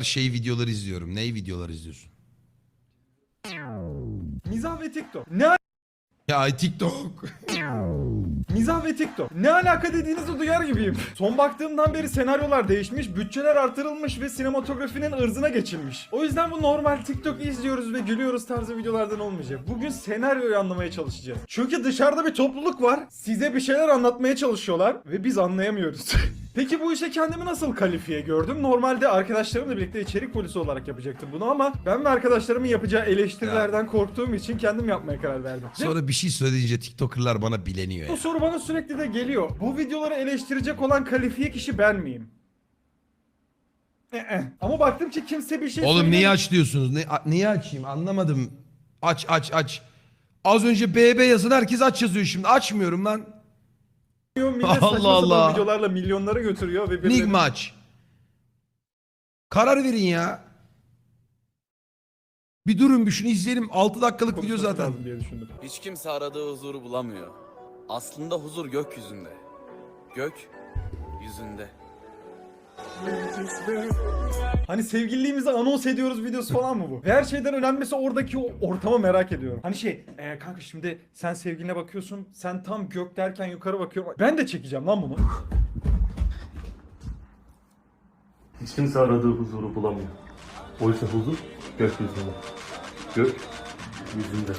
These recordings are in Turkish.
şey videoları izliyorum. Ney videolar izliyorsun? Mizah ve TikTok. Ne al- Ya TikTok. Mizah ve TikTok. Ne alaka dediğinizi duyar gibiyim. Son baktığımdan beri senaryolar değişmiş, bütçeler artırılmış ve sinematografinin ırzına geçilmiş. O yüzden bu normal TikTok izliyoruz ve gülüyoruz tarzı videolardan olmayacak. Bugün senaryoyu anlamaya çalışacağız. Çünkü dışarıda bir topluluk var. Size bir şeyler anlatmaya çalışıyorlar ve biz anlayamıyoruz. Peki bu işe kendimi nasıl kalifiye gördüm? Normalde arkadaşlarımla birlikte içerik polisi olarak yapacaktım bunu ama ben ve arkadaşlarımın yapacağı eleştirilerden korktuğum için kendim yapmaya karar verdim. Ve Sonra bir şey söyleyince TikToker'lar bana bileniyor bu ya. soru bana sürekli de geliyor. Bu videoları eleştirecek olan kalifiye kişi ben miyim? Ee, Ama baktım ki kimse bir şey Oğlum söylemiyor. niye aç diyorsunuz? Ne, a- niye açayım anlamadım. Aç aç aç. Az önce BB yazın herkes aç yazıyor şimdi. Açmıyorum lan. Millet Allah saçma sapan Allah. videolarla milyonlara götürüyor ve birileri... Nigma aç. Karar verin ya. Bir durun bir şunu izleyelim. 6 dakikalık video konuşması zaten. lazım diye düşündüm. Hiç kimse aradığı huzuru bulamıyor. Aslında huzur gökyüzünde. Gök yüzünde. Hani sevgililiğimizi anons ediyoruz videosu falan mı bu? Ve her şeyden önemlisi oradaki o ortamı merak ediyorum. Hani şey, e, kanka şimdi sen sevgiline bakıyorsun, sen tam gök derken yukarı bakıyorum. Ben de çekeceğim lan bunu. Hiç kimse aradığı huzuru bulamıyor. Oysa huzur gökyüzünde. Gök yüzünde.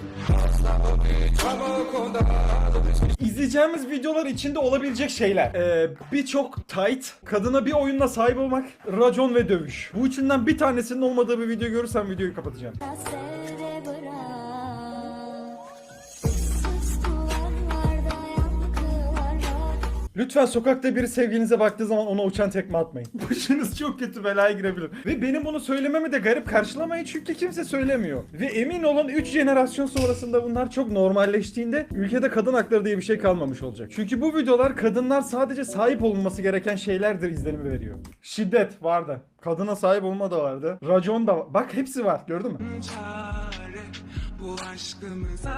İzleyeceğimiz videolar içinde olabilecek şeyler. Ee, Birçok tight, kadına bir oyunla sahip olmak, racon ve dövüş. Bu üçünden bir tanesinin olmadığı bir video görürsem videoyu kapatacağım. Lütfen sokakta biri sevgilinize baktığı zaman ona uçan tekme atmayın. Başınız çok kötü belaya girebilir. Ve benim bunu söylememi de garip karşılamayın çünkü kimse söylemiyor. Ve emin olun 3 jenerasyon sonrasında bunlar çok normalleştiğinde ülkede kadın hakları diye bir şey kalmamış olacak. Çünkü bu videolar kadınlar sadece sahip olunması gereken şeylerdir izlenimi veriyor. Şiddet vardı. Kadına sahip olma da vardı. Racon da var. Bak hepsi var gördün mü? çare bu aşkımıza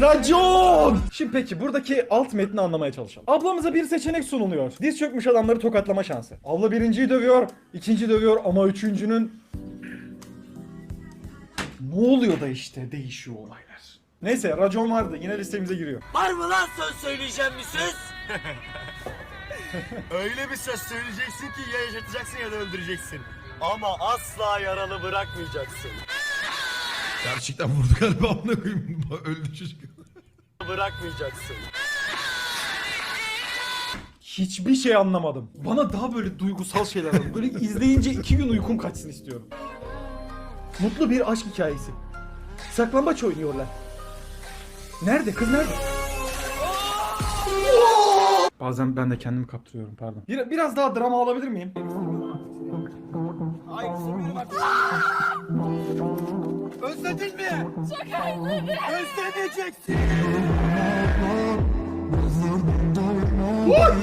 Racon! Şimdi peki buradaki alt metni anlamaya çalışalım. Ablamıza bir seçenek sunuluyor. Diz çökmüş adamları tokatlama şansı. Abla birinciyi dövüyor, ikinci dövüyor ama üçüncünün... Ne oluyor da işte değişiyor olaylar. Neyse racon vardı yine listemize giriyor. Var mı lan söz söyleyeceğim bir söz? Öyle bir söz söyleyeceksin ki ya yaşatacaksın ya da öldüreceksin. Ama asla yaralı bırakmayacaksın. Gerçekten vurdu galiba amına koyayım. Öldü çocuk. Bırakmayacaksın. Hiçbir şey anlamadım. Bana daha böyle duygusal şeyler lazım. Böyle izleyince iki gün uykum kaçsın istiyorum. Mutlu bir aşk hikayesi. Saklambaç oynuyorlar. Nerede? Kız nerede? Bazen ben de kendimi kaptırıyorum pardon. Bir, biraz daha drama alabilir miyim? Özledin mi? Özlemeyeceksin.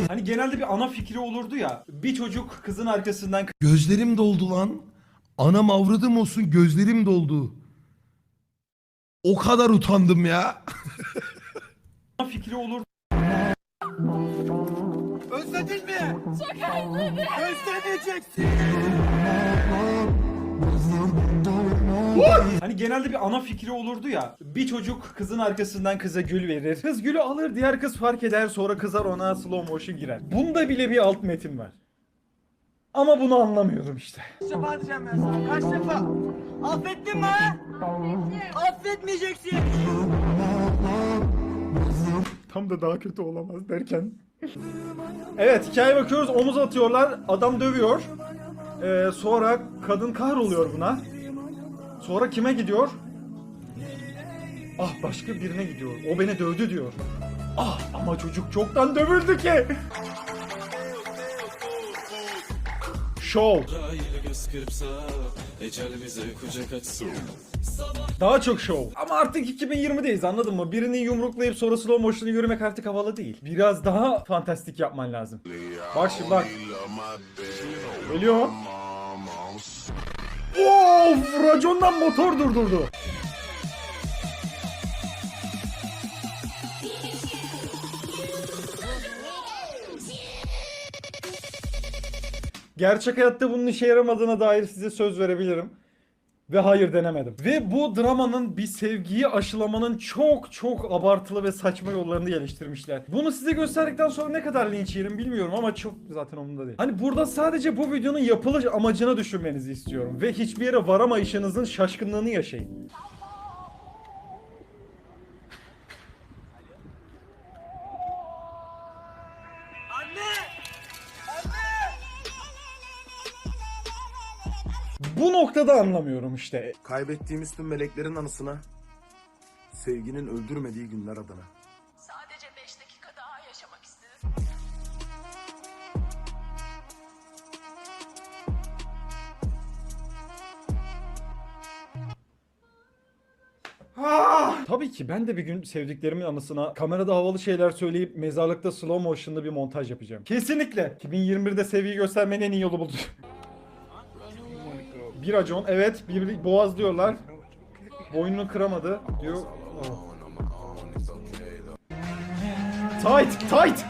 Hani genelde bir ana fikri olurdu ya. Bir çocuk kızın arkasından Gözlerim doldu lan. Anam avradım olsun gözlerim doldu. O kadar utandım ya. ana fikri olurdu. Özledin mi? Özlemeyeceksin. Hani genelde bir ana fikri olurdu ya. Bir çocuk kızın arkasından kıza gül verir. Kız gülü alır diğer kız fark eder sonra kızar ona slow motion girer. Bunda bile bir alt metin var. Ama bunu anlamıyorum işte. Defa diyeceğim ben sana? Kaç defa? Affettin mi? ha? Affetmeyeceksin. Tam da daha kötü olamaz derken. evet hikaye bakıyoruz omuz atıyorlar adam dövüyor. Ee, sonra kadın kahroluyor buna. Sonra kime gidiyor? Ah başka birine gidiyor. O beni dövdü diyor. Ah ama çocuk çoktan dövüldü ki. Show. Daha çok show. Ama artık 2020'deyiz anladın mı? Birini yumruklayıp sonra slow motion'ı yürümek artık havalı değil. Biraz daha fantastik yapman lazım. Bak şimdi bak. Geliyor. Of! Racondan motor durdurdu. Gerçek hayatta bunun işe yaramadığına dair size söz verebilirim. Ve hayır denemedim. Ve bu dramanın bir sevgiyi aşılamanın çok çok abartılı ve saçma yollarını geliştirmişler. Bunu size gösterdikten sonra ne kadar linç yerim bilmiyorum ama çok zaten umurumda değil. Hani burada sadece bu videonun yapılış amacını düşünmenizi istiyorum. Ve hiçbir yere varamayışınızın şaşkınlığını yaşayın. Bu noktada anlamıyorum işte. Kaybettiğimiz tüm meleklerin anısına, sevginin öldürmediği günler adına. Sadece 5 dakika daha yaşamak istedim. Tabii ki ben de bir gün sevdiklerimin anısına kamerada havalı şeyler söyleyip mezarlıkta slow motion'lı bir montaj yapacağım. Kesinlikle. 2021'de sevgiyi göstermenin en iyi yolu budur. Bir acon evet bir boğaz diyorlar. Boynunu kıramadı diyor. Oh. Tight tight.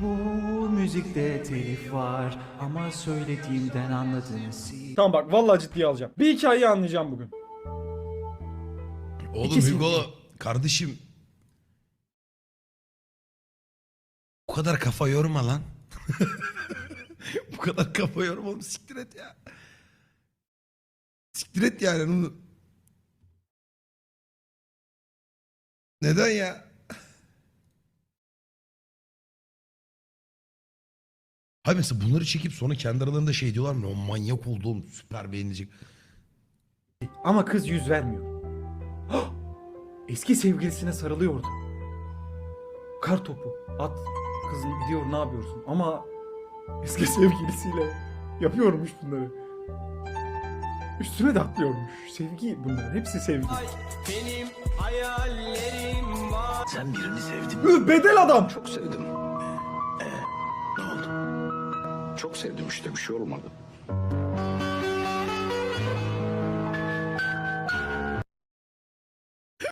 Bu müzikte telif var ama söylediğimden anladınız. Tamam bak vallahi ciddiye alacağım. Bir hikayeyi anlayacağım bugün. Oğlum İkisi- Hugo kardeşim. Bu kadar kafa yorma lan. Bu kadar kafa yorma oğlum siktir et ya. Siktir et yani onu. Neden ya? Hayır mesela bunları çekip sonra kendi aralarında şey diyorlar mı? O manyak oldu oğlum süper beğenilecek. Ama kız yüz vermiyor. Hah! Eski sevgilisine sarılıyordu. Kar topu. At. Kızım gidiyor ne yapıyorsun? Ama eski sevgilisiyle yapıyormuş bunları. Üstüne de atlıyormuş. Sevgi bunlar. Hepsi sevgi. Benim hayallerim var. Sen birini sevdin. Üh, Bedel adam. Çok sevdim. Ee, ne oldu? Çok sevdim işte bir şey olmadı.